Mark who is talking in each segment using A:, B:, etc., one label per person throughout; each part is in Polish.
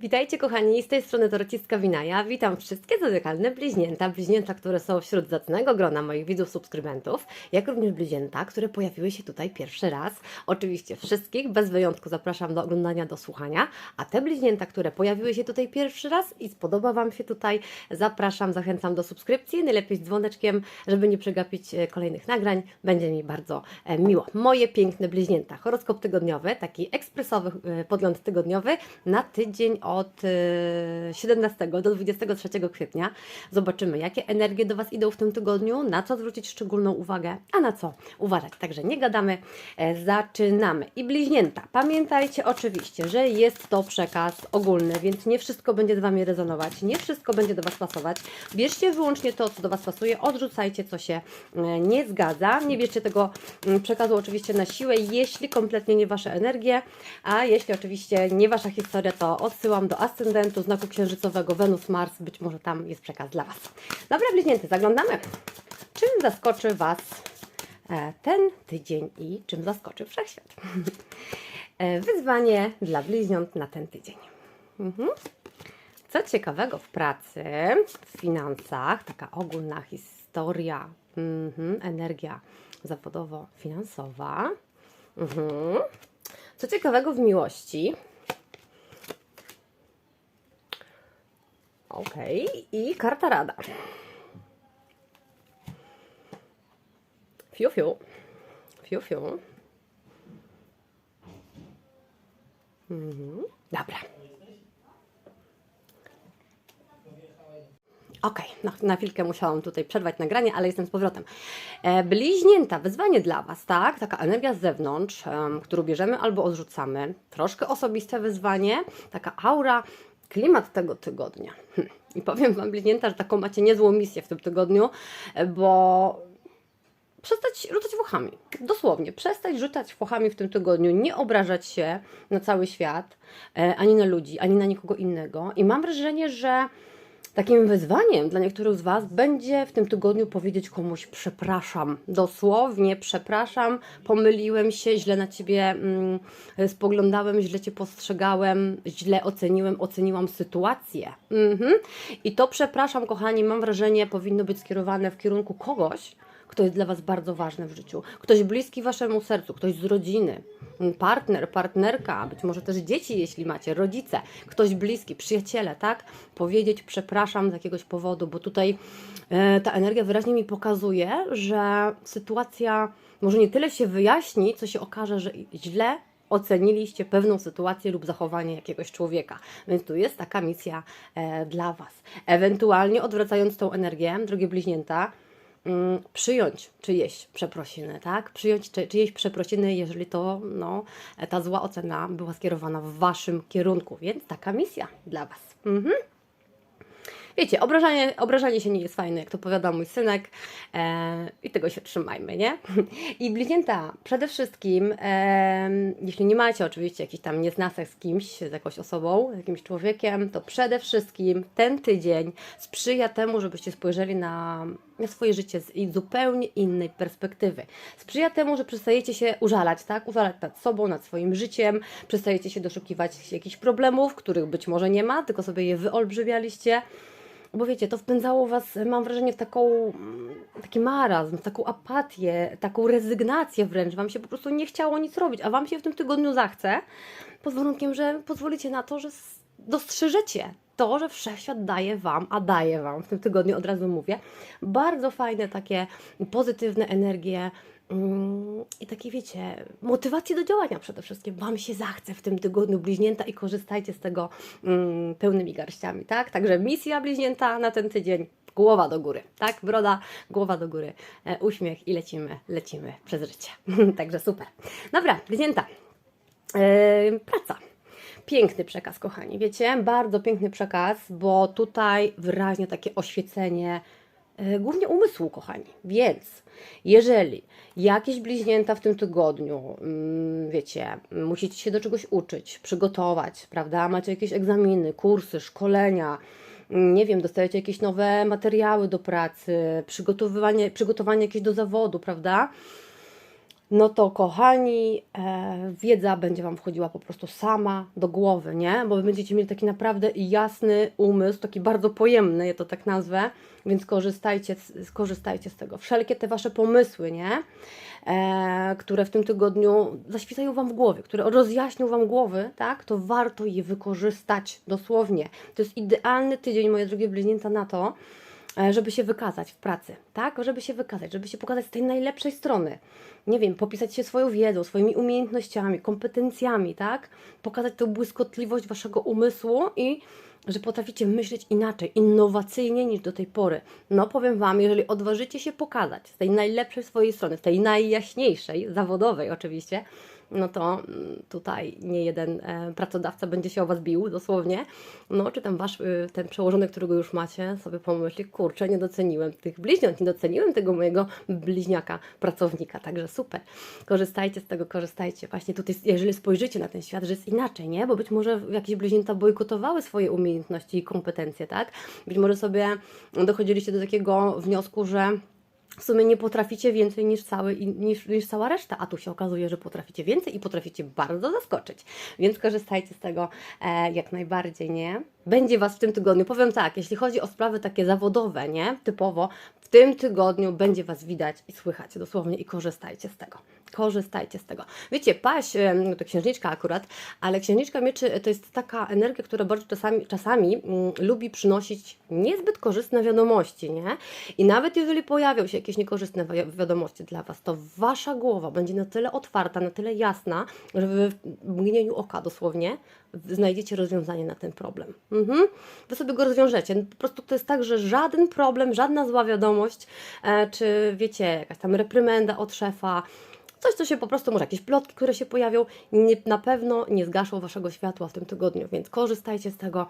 A: Witajcie kochani, z tej strony Dorocistka Winaja. Witam wszystkie zodiakalne bliźnięta, bliźnięta, które są wśród zacnego grona moich widzów, subskrybentów, jak również bliźnięta, które pojawiły się tutaj pierwszy raz. Oczywiście wszystkich, bez wyjątku zapraszam do oglądania, do słuchania, a te bliźnięta, które pojawiły się tutaj pierwszy raz i spodoba Wam się tutaj, zapraszam, zachęcam do subskrypcji, najlepiej z dzwoneczkiem, żeby nie przegapić e, kolejnych nagrań, będzie mi bardzo e, miło. Moje piękne bliźnięta, horoskop tygodniowy, taki ekspresowy e, podgląd tygodniowy na tydzień od e, 17 do 23 kwietnia. Zobaczymy, jakie energie do Was idą w tym tygodniu, na co zwrócić szczególną uwagę, a na co uważać. Także nie gadamy, e, zaczynamy. I bliźnięta, pamiętajcie oczywiście, że jest to przekaz ogólny, więc nie wszystko będzie z Wami rezonować, nie wszystko będzie do Was pasować. Bierzcie wyłącznie to, co do Was pasuje, odrzucajcie, co się e, nie zgadza. Nie bierzcie tego mm, przekazu oczywiście na siłę, jeśli kompletnie nie Wasze energie, a jeśli oczywiście nie Wasza historia, to odsyłam do ascendentu, znaku księżycowego Wenus-Mars, być może tam jest przekaz dla Was. Dobra, bliźnięty, zaglądamy. Czym zaskoczy Was e, ten tydzień i czym zaskoczy wszechświat? E, Wyzwanie dla bliźniąt na ten tydzień. Mhm. Co ciekawego w pracy, w finansach, taka ogólna historia, mhm, energia zawodowo-finansowa. Mhm. Co ciekawego w miłości. Okej, i karta rada. Fiu, fiu. Fiu, fiu. Mhm. Dobra. Okej, na, chwilkę musiałam tutaj przerwać nagranie, ale jestem z powrotem. E, bliźnięta, wyzwanie dla Was, tak? Taka energia z zewnątrz, em, którą bierzemy albo odrzucamy. Troszkę osobiste wyzwanie, taka aura, klimat tego tygodnia. Hm. I powiem Wam, bliźnięta, że taką macie niezłą misję w tym tygodniu, bo przestać rzucać fochami. Dosłownie, przestać rzucać fochami w tym tygodniu, nie obrażać się na cały świat, e, ani na ludzi, ani na nikogo innego. I mam wrażenie, że takim wyzwaniem dla niektórych z Was będzie w tym tygodniu powiedzieć komuś przepraszam. Dosłownie przepraszam, pomyliłem się, źle na Ciebie mm, spoglądałem, źle Cię postrzegałem, źle oceniłem, oceniłam sytuację. Mhm. I to przepraszam, kochani, mam wrażenie powinno być skierowane w kierunku kogoś, kto jest dla Was bardzo ważny w życiu, ktoś bliski Waszemu sercu, ktoś z rodziny, partner, partnerka, być może też dzieci, jeśli macie, rodzice, ktoś bliski, przyjaciele, tak? Powiedzieć przepraszam z jakiegoś powodu, bo tutaj e, ta energia wyraźnie mi pokazuje, że sytuacja może nie tyle się wyjaśni, co się okaże, że źle oceniliście pewną sytuację lub zachowanie jakiegoś człowieka. Więc tu jest taka misja e, dla Was. Ewentualnie odwracając tą energię, drogie bliźnięta, przyjąć czyjeś przeprosiny, tak? Przyjąć czy, czyjeś przeprosiny, jeżeli to, no, ta zła ocena była skierowana w Waszym kierunku, więc taka misja dla Was. Mhm. Wiecie, obrażanie, obrażanie się nie jest fajne, jak to powiada mój synek e, i tego się trzymajmy, nie? I bliźnięta, przede wszystkim, e, jeśli nie macie oczywiście jakichś tam nieznasek z kimś, z jakąś osobą, z jakimś człowiekiem, to przede wszystkim ten tydzień sprzyja temu, żebyście spojrzeli na swoje życie z zupełnie innej perspektywy. Sprzyja temu, że przestajecie się użalać, tak? Użalać nad sobą, nad swoim życiem, przestajecie się doszukiwać jakichś problemów, których być może nie ma, tylko sobie je wyolbrzymialiście. Bo wiecie, to wpędzało Was, mam wrażenie, w taką, mm, taki marazm, w taką apatię, taką rezygnację wręcz. Wam się po prostu nie chciało nic robić, a Wam się w tym tygodniu zachce, pod warunkiem, że pozwolicie na to, że dostrzeżecie to, że wszechświat daje Wam, a daje Wam, w tym tygodniu od razu mówię, bardzo fajne takie pozytywne energie, Mm, I takie wiecie, motywacje do działania przede wszystkim. Wam się zachce w tym tygodniu bliźnięta i korzystajcie z tego mm, pełnymi garściami, tak? Także misja bliźnięta na ten tydzień. Głowa do góry, tak? Broda, głowa do góry, e, uśmiech i lecimy, lecimy przez życie. Także super. Dobra, bliźnięta. E, praca. Piękny przekaz, kochani. Wiecie, bardzo piękny przekaz, bo tutaj wyraźnie takie oświecenie e, głównie umysłu, kochani. Więc jeżeli jakieś bliźnięta w tym tygodniu, mm, wiecie, musicie się do czegoś uczyć, przygotować, prawda? Macie jakieś egzaminy, kursy, szkolenia, mm, nie wiem, dostajecie jakieś nowe materiały do pracy, przygotowywanie, przygotowanie jakieś do zawodu, prawda? No to kochani, e, wiedza będzie Wam wchodziła po prostu sama do głowy, nie? Bo będziecie mieli taki naprawdę jasny umysł, taki bardzo pojemny, ja to tak nazwę, więc korzystajcie, skorzystajcie z tego. Wszelkie te Wasze pomysły, nie? E, które w tym tygodniu zaświtają Wam w głowie, które rozjaśnią Wam głowy, tak? To warto je wykorzystać dosłownie. To jest idealny tydzień, moje drogie bliźnięta, na to, żeby się wykazać w pracy, tak? Żeby się wykazać, żeby się pokazać z tej najlepszej strony. Nie wiem, popisać się swoją wiedzą, swoimi umiejętnościami, kompetencjami, tak? Pokazać tą błyskotliwość waszego umysłu i że potraficie myśleć inaczej, innowacyjnie niż do tej pory. No powiem Wam, jeżeli odważycie się pokazać z tej najlepszej swojej strony, z tej najjaśniejszej, zawodowej oczywiście, no to mm, tutaj nie jeden e, pracodawca będzie się o Was bił, dosłownie. No, czy tam Wasz, y, ten przełożony, którego już macie, sobie pomyśli, kurczę, nie doceniłem tych bliźniąt, nie doceniłem tego mojego bliźniaka, pracownika, także super. Korzystajcie z tego, korzystajcie. Właśnie tutaj, jeżeli spojrzycie na ten świat, że jest inaczej, nie? Bo być może jakieś bliźnięta bojkotowały swoje umiejętności i kompetencje, tak? Być może sobie dochodziliście do takiego wniosku, że w sumie nie potraficie więcej niż, cały, niż, niż cała reszta, a tu się okazuje, że potraficie więcej i potraficie bardzo zaskoczyć. Więc korzystajcie z tego e, jak najbardziej, nie? Będzie Was w tym tygodniu, powiem tak, jeśli chodzi o sprawy takie zawodowe, nie? Typowo, w tym tygodniu będzie Was widać i słychać dosłownie i korzystajcie z tego. Korzystajcie z tego. Wiecie, paść, em, to księżniczka akurat, ale księżniczka mieczy to jest taka energia, która bardzo czasami, czasami mm, lubi przynosić niezbyt korzystne wiadomości, nie? I nawet jeżeli pojawią się jakieś niekorzystne wi- wiadomości dla Was, to Wasza głowa będzie na tyle otwarta, na tyle jasna, że Wy w mgnieniu oka dosłownie znajdziecie rozwiązanie na ten problem. Mhm. Wy sobie go rozwiążecie. Po prostu to jest tak, że żaden problem, żadna zła wiadomość, e, czy wiecie, jakaś tam reprymenda od szefa, coś, co się po prostu, może jakieś plotki, które się pojawią, nie, na pewno nie zgaszą Waszego światła w tym tygodniu, więc korzystajcie z tego.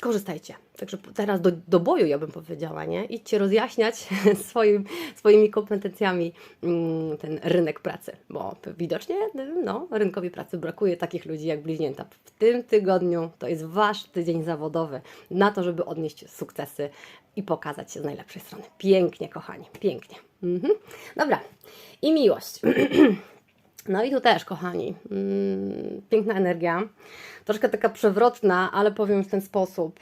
A: Korzystajcie. Także teraz do, do boju, ja bym powiedziała, nie? Idźcie rozjaśniać swoim, swoimi kompetencjami mm, ten rynek pracy, bo widocznie no, rynkowi pracy brakuje takich ludzi jak bliźnięta. W tym tygodniu to jest Wasz tydzień zawodowy na to, żeby odnieść sukcesy i pokazać się z najlepszej strony. Pięknie, kochani, pięknie. Mhm. Dobra, i miłość. No i tu też, kochani, mm, piękna energia, troszkę taka przewrotna, ale powiem w ten sposób.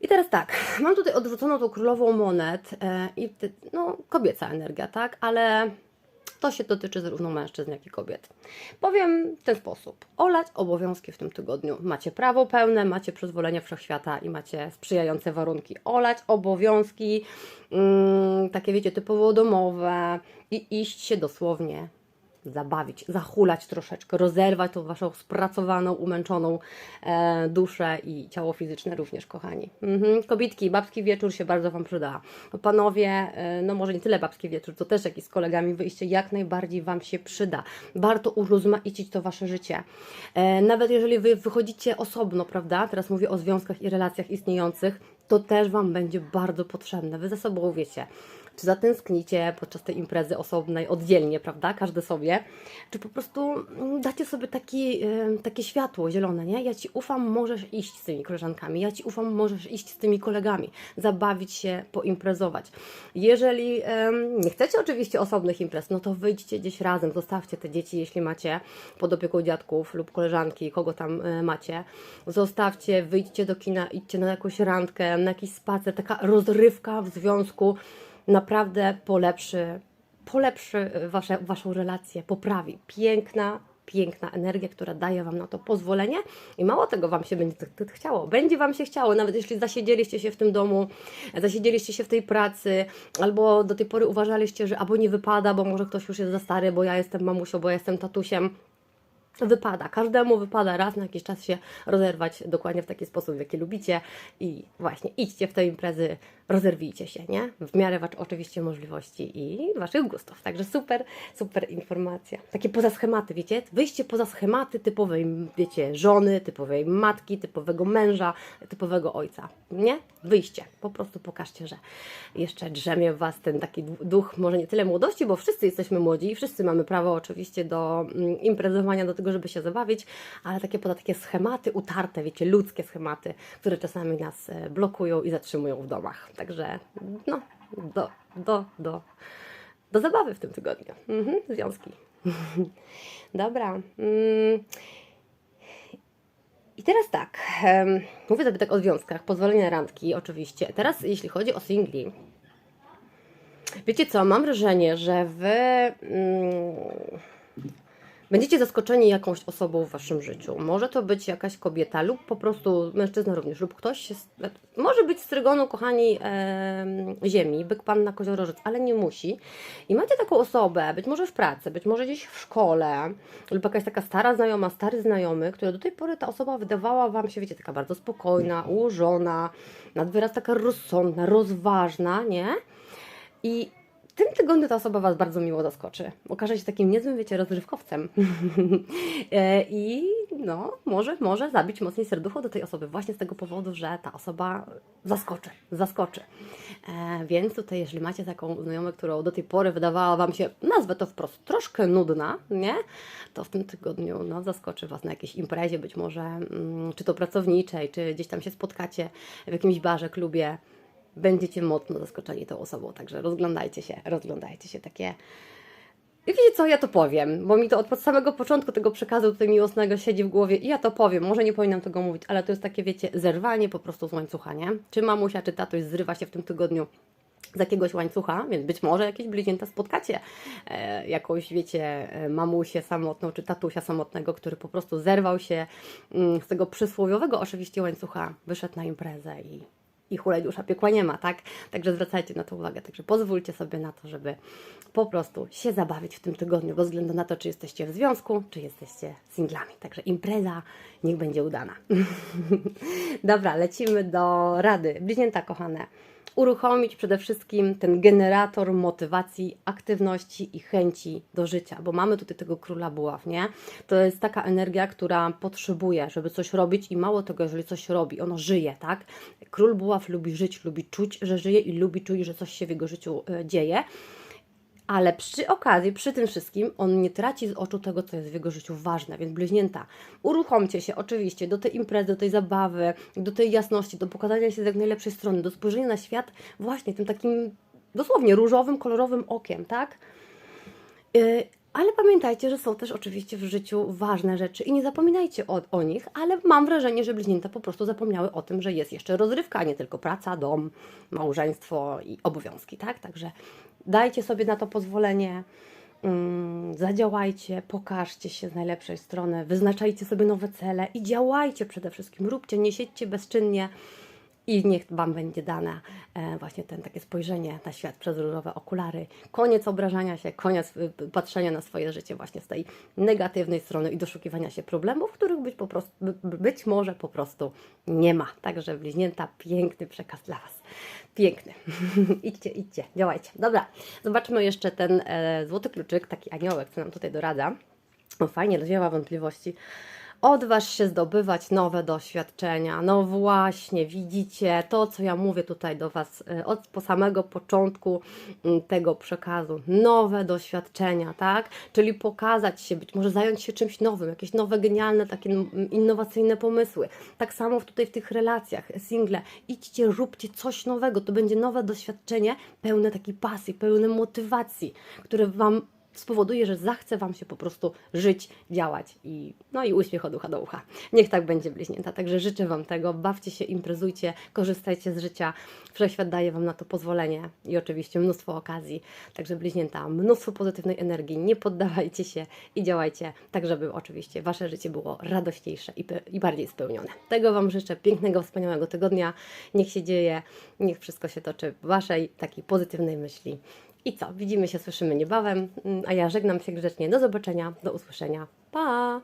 A: I teraz tak, mam tutaj odwróconą tą królową monet e, i no, kobieca energia, tak, ale to się dotyczy zarówno mężczyzn, jak i kobiet. Powiem w ten sposób. Olać obowiązki w tym tygodniu. Macie prawo pełne, macie przyzwolenie wszechświata i macie sprzyjające warunki. Olać obowiązki, mm, takie wiecie, typowo domowe i iść się dosłownie zabawić, zahulać troszeczkę, rozerwać tą waszą spracowaną, umęczoną e, duszę i ciało fizyczne również, kochani. Mhm. Kobitki, babski wieczór się bardzo Wam przyda. Panowie, e, no może nie tyle babski wieczór, to też jakiś z kolegami wyjście jak najbardziej Wam się przyda. Warto urozmaicić to Wasze życie. E, nawet jeżeli Wy wychodzicie osobno, prawda, teraz mówię o związkach i relacjach istniejących, to też Wam będzie bardzo potrzebne. Wy ze sobą wiecie, czy zatęsknicie podczas tej imprezy osobnej, oddzielnie, prawda, każdy sobie, czy po prostu mm, dacie sobie taki, takie światło zielone, nie? Ja Ci ufam, możesz iść z tymi koleżankami, ja Ci ufam, możesz iść z tymi kolegami, zabawić się, poimprezować. Jeżeli nie chcecie oczywiście osobnych imprez, no to wyjdźcie gdzieś razem, zostawcie te dzieci, jeśli macie pod opieką dziadków lub koleżanki, kogo tam e, macie, zostawcie, wyjdźcie do kina, idźcie na jakąś randkę, na jakiś spacer, taka rozrywka w związku naprawdę polepszy, polepszy wasze, Waszą relację, poprawi. Piękna, piękna energia, która daje Wam na to pozwolenie i mało tego Wam się będzie chciało. Będzie Wam się chciało, nawet jeśli zasiedzieliście się w tym domu, zasiedzieliście się w tej pracy, albo do tej pory uważaliście, że albo nie wypada, bo może ktoś już jest za stary, bo ja jestem mamusią, bo ja jestem tatusiem. Wypada, każdemu wypada raz na jakiś czas się rozerwać dokładnie w taki sposób, w jaki lubicie i właśnie idźcie w te imprezy, rozerwijcie się, nie? W miarę wacz, oczywiście możliwości i Waszych gustów. Także super, super informacja. Takie poza schematy, wiecie? Wyjście poza schematy typowej, wiecie, żony, typowej matki, typowego męża, typowego ojca, nie? Wyjście. Po prostu pokażcie, że jeszcze drzemie w Was ten taki duch, może nie tyle młodości, bo wszyscy jesteśmy młodzi i wszyscy mamy prawo oczywiście do mm, imprezowania, do tego, żeby się zabawić, ale takie poza takie schematy utarte, wiecie, ludzkie schematy, które czasami nas e, blokują i zatrzymują w domach. Także no, do, do, do do zabawy w tym tygodniu. Mhm, związki. Dobra. Mm. I teraz tak, mówię sobie tak o związkach, pozwolenie na randki oczywiście. Teraz jeśli chodzi o singli, wiecie co, mam wrażenie, że wy mm, będziecie zaskoczeni jakąś osobą w waszym życiu. Może to być jakaś kobieta lub po prostu mężczyzna również, lub ktoś może być z trygonu, kochani, em, ziemi, byk, panna, koziorożec, ale nie musi. I macie taką osobę, być może w pracy, być może gdzieś w szkole, lub jakaś taka stara znajoma, stary znajomy, która do tej pory ta osoba wydawała wam się, wiecie, taka bardzo spokojna, ułożona, nad wyraz taka rozsądna, rozważna, nie? I tym tygodniu ta osoba Was bardzo miło zaskoczy. Okaże się takim niezłym, wiecie, rozrywkowcem. E, I no, może, może zabić mocniej serducho do tej osoby właśnie z tego powodu, że ta osoba zaskoczy, zaskoczy. E, więc tutaj, jeżeli macie taką znajomą, którą do tej pory wydawała Wam się, nazwę to wprost, troszkę nudna, nie? To w tym tygodniu no, zaskoczy Was na jakiejś imprezie, być może mm, czy to pracowniczej, czy gdzieś tam się spotkacie w jakimś barze, klubie będziecie mocno zaskoczeni tą osobą, także rozglądajcie się, rozglądajcie się takie. I wiecie co, ja to powiem, bo mi to od samego początku tego przekazu tutaj miłosnego siedzi w głowie i ja to powiem, może nie powinnam tego mówić, ale to jest takie, wiecie, zerwanie po prostu z łańcucha, nie? Czy mamusia, czy tatuś zrywa się w tym tygodniu z jakiegoś łańcucha, więc być może jakieś bliźnięta spotkacie. E, jakąś, wiecie, e, mamusię samotną, czy tatusia samotnego, który po prostu zerwał się mm, z tego przysłowiowego oczywiście łańcucha, wyszedł na imprezę i i hulajdziusza piekła nie ma, tak? Także zwracajcie na to uwagę. Także pozwólcie sobie na to, żeby po prostu się zabawić w tym tygodniu, bez względu na to, czy jesteście w związku, czy jesteście singlami. Także impreza niech będzie udana. Dobra, lecimy do rady. Bliźnięta kochane uruchomić przede wszystkim ten generator motywacji, aktywności i chęci do życia, bo mamy tutaj tego króla buław, nie? To jest taka energia, która potrzebuje, żeby coś robić i mało tego, jeżeli coś robi, ono żyje, tak? Król buław lubi żyć, lubi czuć, że żyje i lubi czuć, że coś się w jego życiu e, dzieje ale przy okazji, przy tym wszystkim, on nie traci z oczu tego, co jest w jego życiu ważne. Więc bliźnięta, uruchomcie się oczywiście do tej imprezy, do tej zabawy, do tej jasności, do pokazania się z jak najlepszej strony, do spojrzenia na świat właśnie tym takim dosłownie różowym, kolorowym okiem, tak? Ale pamiętajcie, że są też oczywiście w życiu ważne rzeczy i nie zapominajcie o, o, nich, ale mam wrażenie, że bliźnięta po prostu zapomniały o tym, że jest jeszcze rozrywka, a nie tylko praca, dom, małżeństwo i obowiązki, tak? Także dajcie sobie na to pozwolenie, um, zadziałajcie, pokażcie się z najlepszej strony, wyznaczajcie sobie nowe cele i działajcie przede wszystkim, róbcie, nie siedźcie bezczynnie, i niech Wam będzie dane e, właśnie ten takie spojrzenie na świat przez różowe okulary. Koniec obrażania się, koniec y, patrzenia na swoje życie właśnie z tej negatywnej strony i doszukiwania się problemów, których być, po prostu, być może po prostu nie ma. Także bliźnięta, piękny przekaz dla Was. Piękny. idźcie, idźcie, działajcie. Dobra, zobaczmy jeszcze ten e, złoty kluczyk, taki aniołek, co nam tutaj doradza. No fajnie, rozwiewa wątpliwości. Odważ się zdobywać nowe doświadczenia. No właśnie, widzicie to, co ja mówię tutaj do Was y, od po samego początku mm, tego przekazu. Nowe doświadczenia, tak? Czyli pokazać się, być może zająć się czymś nowym, jakieś nowe, genialne, takie innowacyjne pomysły. Tak samo tutaj w tych relacjach, single. Idźcie, róbcie coś nowego. To będzie nowe doświadczenie, pełne takiej pasji, pełne motywacji, które Wam spowoduje, że zachce Wam się po prostu żyć, działać i no i uśmiech od ucha do ucha. Niech tak będzie bliźnięta. Także życzę Wam tego, bawcie się, imprezujcie, korzystajcie z życia. Wszechświat daje Wam na to pozwolenie i oczywiście mnóstwo okazji. Także bliźnięta, mnóstwo pozytywnej energii, nie poddawajcie się i działajcie tak, żeby oczywiście Wasze życie było radośniejsze i, i bardziej spełnione. Tego Wam życzę, pięknego, wspaniałego tygodnia. Niech się dzieje, niech wszystko się toczy w Waszej takiej pozytywnej myśli. I co? Widzimy się, słyszymy niebawem, a ja żegnam się grzecznie. Do zobaczenia, do usłyszenia. Pa!